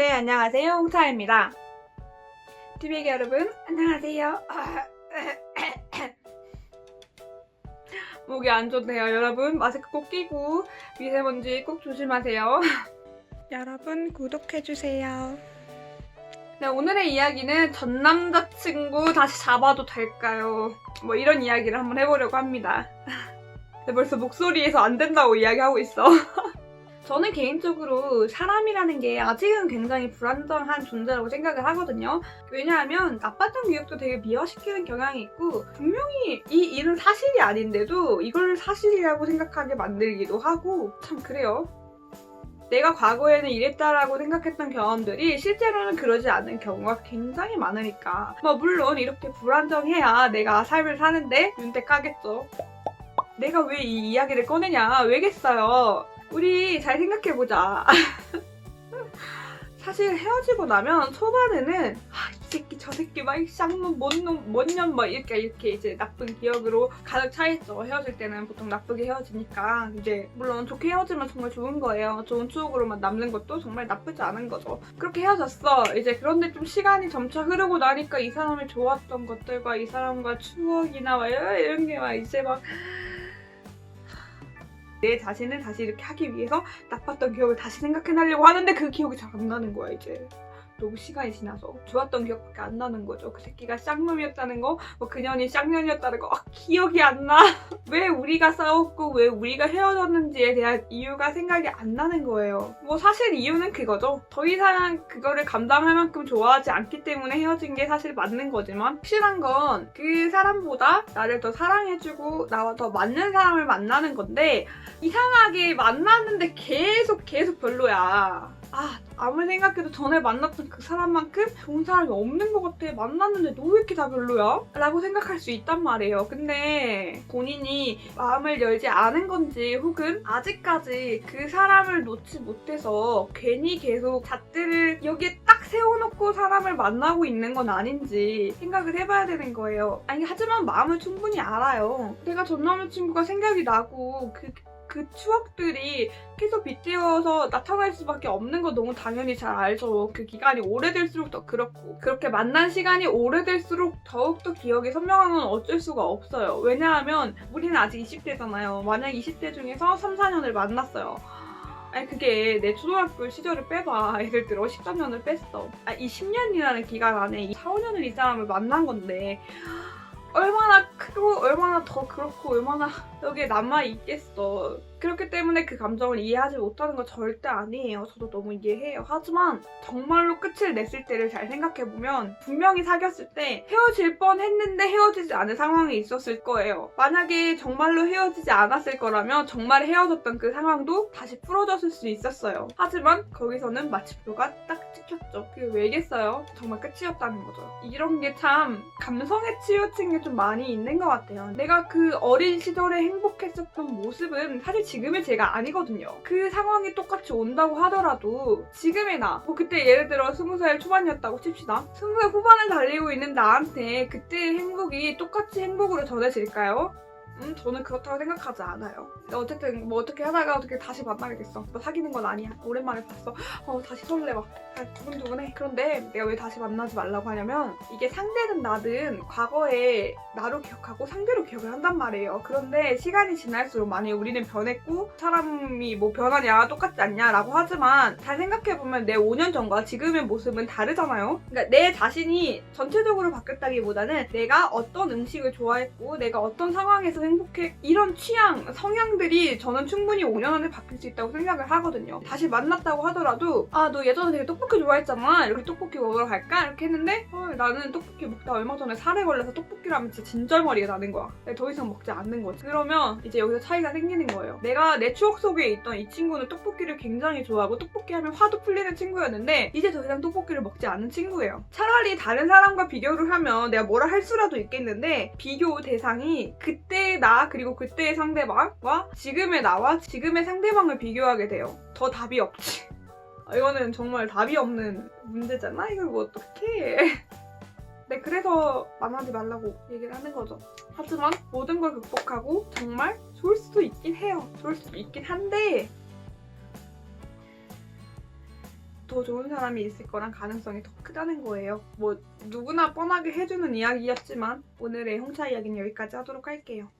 네, 안녕하세요. 홍차입니다. 티비기 여러분, 안녕하세요. 목이 안 좋네요, 여러분. 마스크 꼭 끼고 미세먼지 꼭 조심하세요. 여러분 구독해주세요. 네, 오늘의 이야기는 전 남자친구 다시 잡아도 될까요? 뭐 이런 이야기를 한번 해보려고 합니다. 근데 벌써 목소리에서 안 된다고 이야기하고 있어. 저는 개인적으로 사람이라는 게 아직은 굉장히 불안정한 존재라고 생각을 하거든요. 왜냐하면 나빴던 기억도 되게 미화시키는 경향이 있고 분명히 이 일은 사실이 아닌데도 이걸 사실이라고 생각하게 만들기도 하고 참 그래요. 내가 과거에는 이랬다라고 생각했던 경험들이 실제로는 그러지 않은 경우가 굉장히 많으니까 뭐 물론 이렇게 불안정해야 내가 삶을 사는데 윤택하겠죠. 내가 왜 이 이야기를 꺼내냐 왜겠어요. 우리 잘 생각해보자. 사실 헤어지고 나면 초반에는 아, 이 새끼 저 새끼 막 쌍놈 뭔놈 뭔년 막 이렇게 이렇게 이제 나쁜 기억으로 가득 차 있죠. 헤어질 때는 보통 나쁘게 헤어지니까 이제 물론 좋게 헤어지면 정말 좋은 거예요. 좋은 추억으로만 남는 것도 정말 나쁘지 않은 거죠. 그렇게 헤어졌어. 이제 그런데 좀 시간이 점차 흐르고 나니까 이 사람이 좋았던 것들과 이 사람과 추억이나 막 이런 게 막 이제 막 내 자신을 다시 이렇게 하기 위해서 나빴던 기억을 다시 생각해내려고 하는데 그 기억이 잘 안 나는 거야 이제 너무 시간이 지나서 좋았던 기억밖에 안 나는 거죠. 그 새끼가 쌍놈이었다는 거 뭐 그년이 쌍년이었다는 거. 아, 기억이 안 나 왜 우리가 싸웠고 왜 우리가 헤어졌는지에 대한 이유가 생각이 안 나는 거예요. 뭐 사실 이유는 그거죠. 더 이상 그거를 감당할 만큼 좋아하지 않기 때문에 헤어진 게 사실 맞는 거지만 확실한 건 그 사람보다 나를 더 사랑해주고 나와 더 맞는 사람을 만나는 건데 이상하게 만났는데 계속 계속 별로야. 아, 아무리 생각해도 전에 만났던 그 사람만큼 좋은 사람이 없는 것 같아. 만났는데 너 왜 이렇게 다 별로야? 라고 생각할 수 있단 말이에요. 근데 본인이 마음을 열지 않은 건지 혹은 아직까지 그 사람을 놓지 못해서 괜히 계속 잣들을 여기에 딱 세워놓고 사람을 만나고 있는 건 아닌지 생각을 해봐야 되는 거예요. 아니, 하지만 마음을 충분히 알아요. 내가 전 남자친구가 생각이 나고 그 그 추억들이 계속 빗대어서 나타날 수밖에 없는 거 너무 당연히 잘 알죠. 그 기간이 오래될수록 더 그렇고 그렇게 만난 시간이 오래될수록 더욱더 기억이 선명한 건 어쩔 수가 없어요. 왜냐하면 우리는 아직 20대잖아요. 만약 20대 중에서 3, 4년을 만났어요. 아니 그게 내 초등학교 시절을 빼봐 예를 들어 13년을 뺐어 아, 이 10년이라는 기간 안에 이 4, 5년을 이 사람을 만난 건데 얼마나 크고 얼마나 더 그렇고 얼마나 여기에 남아 있겠어. 그렇기 때문에 그 감정을 이해하지 못하는 건 절대 아니에요. 저도 너무 이해해요. 하지만 정말로 끝을 냈을 때를 잘 생각해보면 분명히 사귀었을 때 헤어질 뻔 했는데 헤어지지 않은 상황이 있었을 거예요. 만약에 정말로 헤어지지 않았을 거라면 정말 헤어졌던 그 상황도 다시 풀어졌을 수 있었어요. 하지만 거기서는 마침표가 딱 찍혔죠. 그게 왜겠어요? 정말 끝이었다는 거죠. 이런 게 참 감성에 치우친 게 좀 많이 있는 것 같아요. 내가 그 어린 시절에 행복했었던 모습은 사실 지금의 제가 아니거든요. 그 상황이 똑같이 온다고 하더라도 지금의 나, 뭐 그때 예를 들어 스무 살 초반이었다고 칩시다. 스무 살 후반을 달리고 있는 나한테 그때의 행복이 똑같이 행복으로 전해질까요? 음, 저는 그렇다고 생각하지 않아요. 어쨌든 뭐 어떻게 하다가 어떻게 다시 만나게 됐어. 뭐 사귀는 건 아니야. 오랜만에 봤어. 어, 다시 설레 막. 아, 두근두근해. 그런데 내가 왜 다시 만나지 말라고 하냐면 이게 상대는 나든 과거에 나로 기억하고 상대로 기억을 한단 말이에요. 그런데 시간이 지날수록 만약에 우리는 변했고 사람이 뭐 변하냐 똑같지 않냐라고 하지만 잘 생각해보면 내 5년 전과 지금의 모습은 다르잖아요. 그러니까 내 자신이 전체적으로 바뀌었다기보다는 내가 어떤 음식을 좋아했고 내가 어떤 상황에서 행복해 이런 취향, 성향들이 저는 충분히 5년 안에 바뀔 수 있다고 생각을 하거든요. 다시 만났다고 하더라도 아 너 예전에 되게 떡볶이 좋아했잖아 이렇게 떡볶이 먹으러 갈까? 이렇게 했는데 어, 나는 떡볶이 먹다 얼마 전에 살에 걸려서 떡볶이를 하면 진짜 진절머리가 나는 거야. 더 이상 먹지 않는 거지. 그러면 이제 여기서 차이가 생기는 거예요. 내가 내 추억 속에 있던 이 친구는 떡볶이를 굉장히 좋아하고 떡볶이 하면 화도 풀리는 친구였는데 이제 더 이상 떡볶이를 먹지 않는 친구예요. 차라리 다른 사람과 비교를 하면 내가 뭐라 할 수라도 있겠는데 비교 대상이 그때 의 나 그리고 그때의 상대방과 지금의 나와 지금의 상대방을 비교하게 돼요. 더 답이 없지. 아, 이거는 정말 답이 없는 문제잖아. 이걸 뭐 어떡해. 네, 그래서 만나지 말라고 얘기를 하는 거죠. 하지만 모든 걸 극복하고 정말 좋을 수도 있긴 해요. 좋을 수도 있긴 한데 더 좋은 사람이 있을 거란 가능성이 더 크다는 거예요. 뭐 누구나 뻔하게 해주는 이야기였지만 오늘의 홍차 이야기는 여기까지 하도록 할게요.